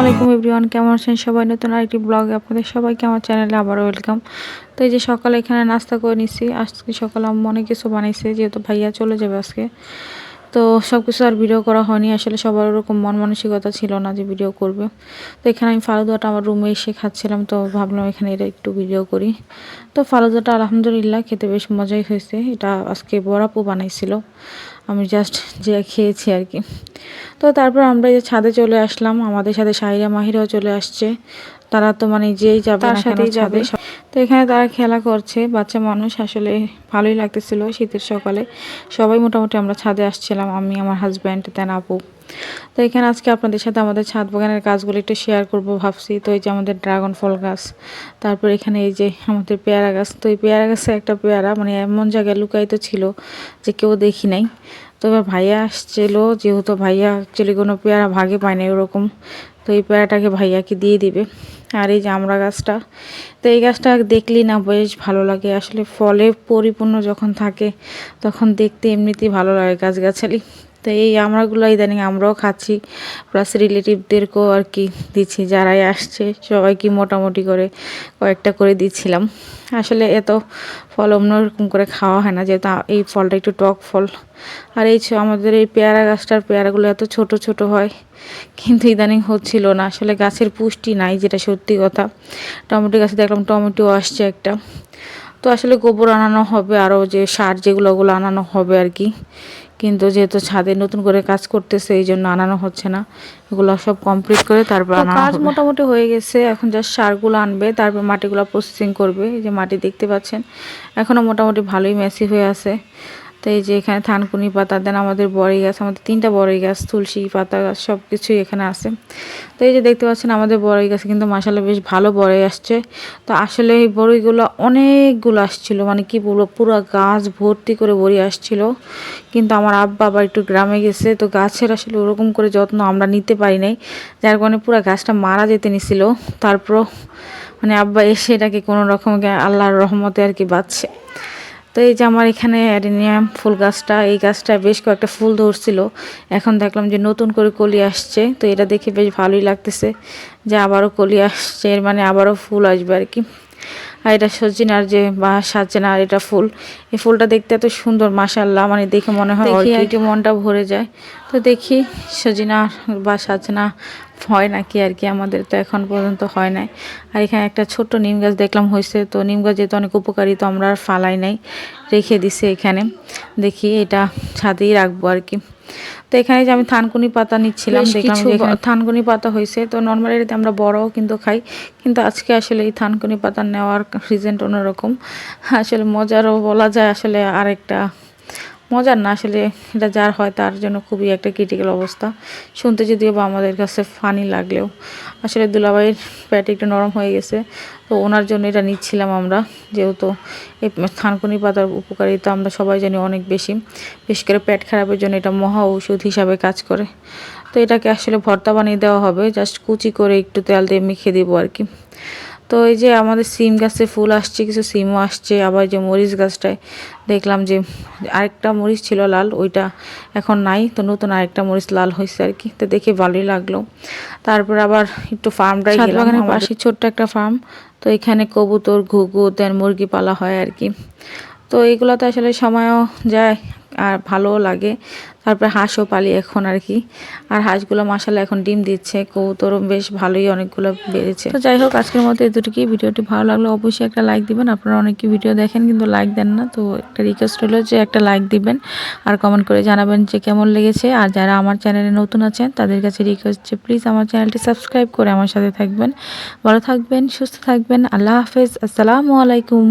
আলাইকুম এভরিওয়ান, কেমন আছেন সবাই? নতুন আরেকটি ব্লগে আপনাদের সবাইকে আমার চ্যানেলে আবারও ওয়েলকাম। তো এই যে সকালে এখানে নাস্তা করে নিছি, আজকে সকালে আমি অনেক কিছু বানাইছে, যেহেতু ভাইয়া চলে যাবে আজকে। তো সব কিছু আর ভিডিও করা হয়নি। আসলে সবার ওরকম মন মানসিকতা ছিল না যে ভিডিও করবে। তো এখানে আমি ফালুদাটা আমার রুমে এসে খাচ্ছিলাম তো ভাবলাম এখানে এটা একটু ভিডিও করি। তো ফালুদাটা আলহামদুলিল্লাহ খেতে বেশ মজাই হয়েছে। এটা আজকে বড়াপু বানাইছিল। আমি জাস্ট যে খেয়েছি আর কি। তো তারপর আমরা যে ছাদে চলে আসলাম। আমাদের সাথে সাহিরা মাহিরাও চলে আসছে। তারা তো মানে যেই যাবে তার সাথেই যাবে। তো এখানে তারা খেলা করছে। বাচ্চা মানুষ আসলে ভালোই লাগতেছিল শীতের সকালে। সবাই মোটামুটি আমরা ছাদে আসছিলাম, আমি, আমার হাজব্যান্ড তেন আপু। তো এখানে আজকে আপনাদের সাথে আমাদের ছাদ বাগানের গাছগুলো একটু শেয়ার করব ভাবছি। তো এই যে আমাদের ড্রাগন ফল গাছ, তারপর এখানে এই যে আমাদের পেয়ারা গাছ। তো এই পেয়ারা গাছে একটা পেয়ারা মানে এমন জায়গায় লুকায়িত ছিল যে কেউ দেখি নাই। তো এবার ভাইয়া আসছিল, যেহেতু ভাইয়া অ্যাকচুয়ালি কোনো পেয়ারা ভাগে পায় না এরকম তো এই পেয়ারাটাকে ভাইয়াকে দিয়ে দিবে। আর এই আমরা গাছটা, তো এই গাছটা দেখলি না, বেশ ভালো লাগে। আসলে ফলে পরিপূর্ণ যখন থাকে, তখন দেখতে এমনিতেই ভালো লাগে গাছগাছালি। তো এই আমরাগুলো ইদানিং আমরাও খাচ্ছি। প্লাস রিলেটিভদেরকেও আর কি দিচ্ছি, যারাই আসছে সবাইকে মোটামুটি করে কয়েকটা করে দিচ্ছিলাম। আসলে এত ফল অন্য রকম করে খাওয়া হয় না, যেহেতু এই ফলটা একটু টক ফল। আর এই আমাদের এই পেয়ারা গাছটার পেয়ারাগুলো এত ছোট ছোট হয়, কিন্তু ইদানিং হচ্ছিল না। আসলে গাছের পুষ্টি নাই, যেটা সত্যি কথা। টমেটো গাছে দেখলাম টমেটো আসছে একটা। তো আসলে গোবর আনানো হবে, আরও যে সার যেগুলো, ওগুলো আনানো হবে আর কি। কিন্তু যেহেতু ছাদে নতুন করে কাজ করতেছে এই জন্য আনানো হচ্ছে না। এগুলো সব কমপ্লিট করে তারপর কাজ মোটামুটি হয়ে গেছে এখন যা সারগুলো আনবে তারপর মাটিগুলো প্রসেসিং করবে এই যে মাটি দেখতে পাচ্ছেন। এখনও মোটামুটি ভালোই মেসি হয়ে আছে। তো এই যে এখানে থানকুনি পাতা দেন আমাদের বড়ই গাছ, আমাদের তিনটা বড়ই গাছ, তুলসী পাতা গাছ সব কিছুই এখানে আছে। তো এই যে দেখতে পাচ্ছেন আমাদের বড়ই গাছে কিন্তু মাসালে বেশ ভালো বড়ই আসছে। তো আসলে এই বড়ইগুলো অনেকগুলো আসছিল মানে কি বলব, পুরো গাছ ভর্তি করে বড়ি আসছিল। কিন্তু আমার আব্বা আবার একটু গ্রামে গেছে, তো গাছের আসলে ওরকম করে যত্ন আমরা নিতে পারি নাই। যার কারণে পুরো গাছটা মারা যেতে নিছিল। তারপর মানে আব্বা এসে এটাকে কোনো রকম আল্লাহর রহমতে আর কি বাঁচছে। তো এই যে আমার এখানে অ্যাডেনিয়াম ফুল গাছটা এই গাছটা বেশ কয়েকটা ফুল ধরছিল। এখন দেখলাম যে নতুন করে কলি আসছে তো এটা দেখে বেশ ভালোই লাগতেছে যে আবারও কলি আসছে এর মানে আবারও ফুল আসবে আর কি। আর এটা সজিনার যে বা সাজনার এটা ফুল এই ফুলটা দেখতে এত সুন্দর মাসাল্লাহ মানে দেখে মনে হয় একটু মনটা ভরে যায়। তো দেখি সজিনা বা সাজনা হয় নাকি আর কি? আমাদের তো এখন পর্যন্ত হয় নাই। আর এখানে একটা ছোট্ট নিম গাছ দেখলাম হয়েছে। তো নিম গাছ যেহেতু অনেক উপকারী তো আমরা আর ফালাই নাই। রেখে দিছে এখানে। দেখি এটা ছাদেই রাখব আর কি। তো এখানে যে আমি থানকুনি পাতা নিচ্ছিলাম দেখলাম থানকুনি পাতা হয়েছে। তো নর্মালি এটাতে আমরা বড়ও কিন্তু খাই। কিন্তু আজকে আসলে এই থানকুনি পাতা নেওয়ার রিজেন্ট অন্যরকম। আসলে মজারও বলা যায় আসলে আরেকটা মজার না, আসলে এটা যার হয় তার জন্য খুবই একটা ক্রিটিক্যাল অবস্থা। শুনতে যদিও বা আমাদের কাছে ফানি লাগলেও। আসলে দুলাভাইয়ের প্যাট একটু নরম হয়ে গেছে, তো ওনার জন্য এটা নিচ্ছিলাম আমরা। যেহেতু এই থানকুনি পাতার উপকারিতা আমরা সবাই জানি অনেক বেশি। বিশেষ করে পেট খারাপের জন্য এটা মহা ঔষধ হিসাবে কাজ করে। তো এটাকে আসলে ভর্তা বানিয়ে দেওয়া হবে জাস্ট কুচি করে একটু তেল দিয়ে মেখে দেবো আর কি। তো এই যে আমাদের সিম গাছে ফুল আসছে কিছু সিমও আসছে আবার যে মরিচ গাছটায় দেখলাম যে আরেকটা মরিচ ছিল লাল ওইটা এখন নাই তো নতুন আরেকটা মরিচ লাল হয়েছে আর কি তো দেখে ভালোই লাগল। তারপর আবার একটু ফার্মটাই গেলাম পাশে ছোট্ট একটা ফার্ম তো এখানে কবুতর ঘুঘু দেন মুরগি পালা হয় আর কি। তো এগুলোতে আসলে সময়ও যায় আর ভালোও লাগে। তারপরে হাঁসও পালি এখন আর কি আর হাঁসগুলো মাসালে এখন ডিম দিচ্ছে, কবুতরও বেশ ভালোই অনেকগুলো বেড়েছে। তো যাই হোক, আজকের মতো এতটুকুই ভিডিওটি ভালো লাগল, অবশ্যই একটা লাইক দিবেন। আপনারা অনেকে ভিডিও দেখেন কিন্তু লাইক দেন না। তো একটা রিকোয়েস্ট হলো যে একটা লাইক দিবেন আর কমেন্ট করে জানাবেন যে কেমন লেগেছে। আর যারা আমার চ্যানেলে নতুন আছেন, তাদের কাছে রিকোয়েস্ট যে প্লিজ আমার চ্যানেলটি সাবস্ক্রাইব করে আমার সাথে থাকবেন। ভালো থাকবেন, সুস্থ থাকবেন। আল্লাহ হাফেজ। আসসালামু আলাইকুম।